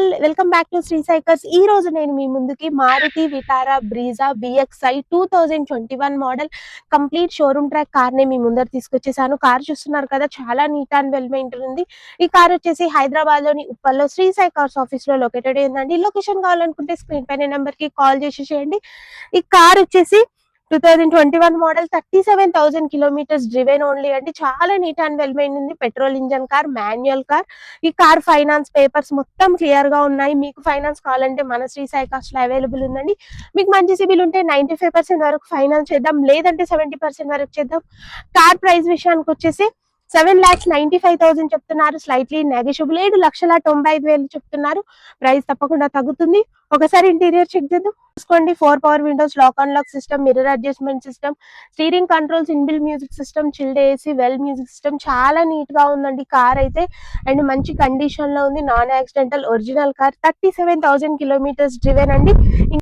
All welcome back to Sri Sai cars ఈ రోజు నేను మీ ముందుకి Maruti Vitara Brezza VXI two thousand twenty one model complete showroom track కార్ని మీ ముందర తీసుకొచ్చేసాను. కార్ చూస్తున్నారు కదా చాలా నీట్ అండ్ వెల్ మెయింటైన్ ఉంది. ఈ కార్ వచ్చేసి హైదరాబాద్లోని ఉప్పల్లో శ్రీ సాయి కార్స్ ఆఫీస్లో లొకేటెడ్ అయిందండి. లొకేషన్ కావాలనుకుంటే స్క్రీన్ పైన నెంబర్కి కాల్ చేసి చేయండి. ఈ కార్ వచ్చేసి two thousand twenty one model thirty seven thousand kilometres driven only అండి. చాలా నీట్ అండ్ వెల్ మెయిన్ ఉంది. Petrol engine car manual car ఈ కార్ ఫైనాన్స్ పేపర్స్ మొత్తం క్లియర్గా ఉన్నాయి. మీకు ఫైనాన్స్ కావాలంటే మన శ్రీ సాయి కాస్ట్లో అవైలబుల్ ఉందండి. మీకు మంచి సిబిల్ ఉంటే నైన్టీ ఫైవ్ పర్సెంట్ వరకు ఫైనాన్స్ చేద్దాం. లేదంటే సెవెంటీ పర్సెంట్ వరకు చేద్దాం. కార్ ప్రైస్ విషయానికి వచ్చేసి seven lakhs ninety five thousand చెప్తున్నారు. Slightly negotiable. ఏడు లక్షల తొంభై ఐదు వేలు చెప్తున్నారు. ప్రైస్ తప్పకుండా తగ్గుతుంది. ఒకసారి ఇంటీరియర్ చెక్ చేద్దాం. చూసుకోండి. Four power windows lock and lock system mirror adjustment system steering controls inbuilt music system chilled AC well music system. చాలా నీట్గా ఉందండి కార్ అయితే. అండ్ మంచి కండిషన్లో ఉంది. Non accidental original car. Thirty seven thousand kilometres driven అండి.